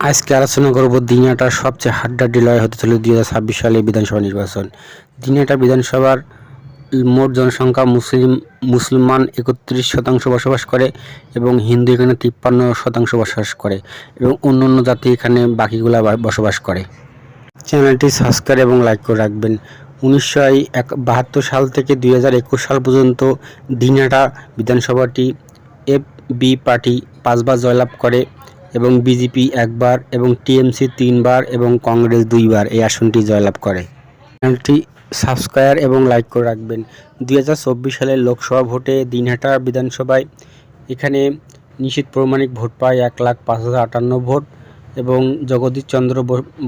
আজকে আলোচনা করব দিনাটার সবচেয়ে হাড্ডাড্ডি লড়াই হতে চলে দুই হাজার ছাব্বিশ সালে বিধানসভা নির্বাচন। দিনাটা বিধানসভার মোট জনসংখ্যা মুসলিম, মুসলমান একত্রিশ শতাংশ বসবাস করে এবং হিন্দু এখানে তিপ্পান্ন শতাংশ বসবাস করে এবং অন্য অন্য জাতি এখানে বাকিগুলা বসবাস করে। চ্যানেলটি সাবস্ক্রাইব এবং লাইক করে রাখবেন। উনিশশো এক বাহাত্তর সাল থেকে দুই হাজার একুশ সাল পর্যন্ত দিনাটা বিধানসভাটি এফ বি পার্টি পাঁচবার জয়লাভ করে। এবং বিজেপি একবার এবং টিএমসি তিনবার এবং কংগ্রেস দুইবার এই আসনটি জয়লাভ করে। চ্যানেলটি সাবস্ক্রাইব এবং লাইক করে রাখবেন। দুই হাজার চব্বিশ সালের লোকসভা ভোটে দিনহাটা বিধানসভায় এখানে নিশীত প্রমাণিক ভোট পায় এক লাখ পাঁচ হাজার আটান্ন ভোট এবং জগদীশ চন্দ্র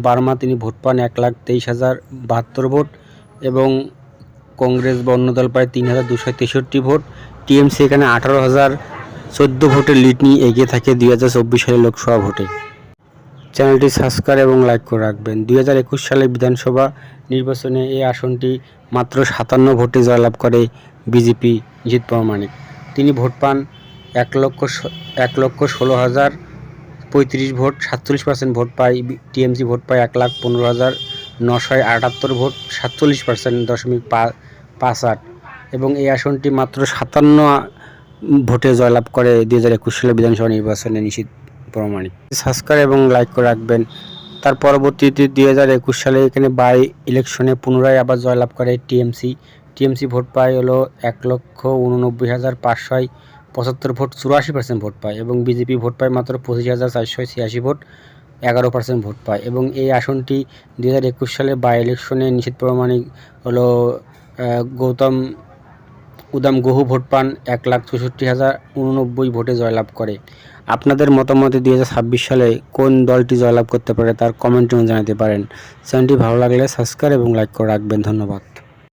বার্মা তিনি ভোট পান এক লাখ তেইশ হাজার বাহাত্তর ভোট এবং কংগ্রেস বা অন্য দল পায় তিন হাজার দুশো তেষট্টি ভোট। টিএমসি এখানে আঠারো হাজার চোদ্দ ভোটের লিড নিয়ে এগিয়ে থাকে দুই হাজার চব্বিশ সালের লোকসভা ভোটে। চ্যানেলটি সাবস্ক্রাইব এবং লাইক করে রাখবেন। দুই হাজার একুশ সালে বিধানসভা নির্বাচনে এই আসনটি মাত্র সাতান্ন ভোটে জয়লাভ করে বিজেপি জিৎ প্রমাণিক। তিনি ভোট পান এক লক্ষ এক লক্ষ ষোলো হাজার পঁয়ত্রিশ ভোট, সাতচল্লিশ পার্সেন্ট ভোট পায় টিএমসি ভোট পায় এক লাখ পনেরো হাজার নশয় আটাত্তর ভোট, সাতচল্লিশ পার্সেন্ট দশমিক পাঁচ আট। এবং এই আসনটি মাত্র সাতান্ন ভোটে জয়লাভ করে দুই হাজার একুশ সালে বিধানসভা নির্বাচনে নিশ্চিত প্রমাণিক সাবস্ক্রাইব এবং লাইক করে রাখবেন। তার পরবর্তীতে দুই হাজার একুশ সালে এখানে বাই ইলেকশনে পুনরায় আবার জয়লাভ করে টিএমসি টিএমসি ভোট পায় হলো এক লক্ষ উননব্বই হাজার পাঁচশো পঁচাত্তর ভোট, চুরাশি পার্সেন্ট ভোট পায় এবং বিজেপি ভোট পায় মাত্র পঁচিশ হাজার চারশো ছিয়াশি ভোট, এগারো পার্সেন্ট ভোট পায় এবং এই আসনটি দুই হাজার একুশ সালে বাই ইলেকশনে নিশ্চিত প্রমাণিক হলো গৌতম উদাম গহু ভোট পান এক লাখ চৌষট্টি হাজার উননব্বই ভোটে জয়লাভ করে। আপনাদের মতামতে দুই হাজার ছাব্বিশ সালে কোন দলটি জয়লাভ করতে পারে তার কমেন্টে জানাতে পারেন। চ্যানেলটি ভালো লাগলে সাবস্ক্রাইব এবং লাইক করে রাখবেন। ধন্যবাদ।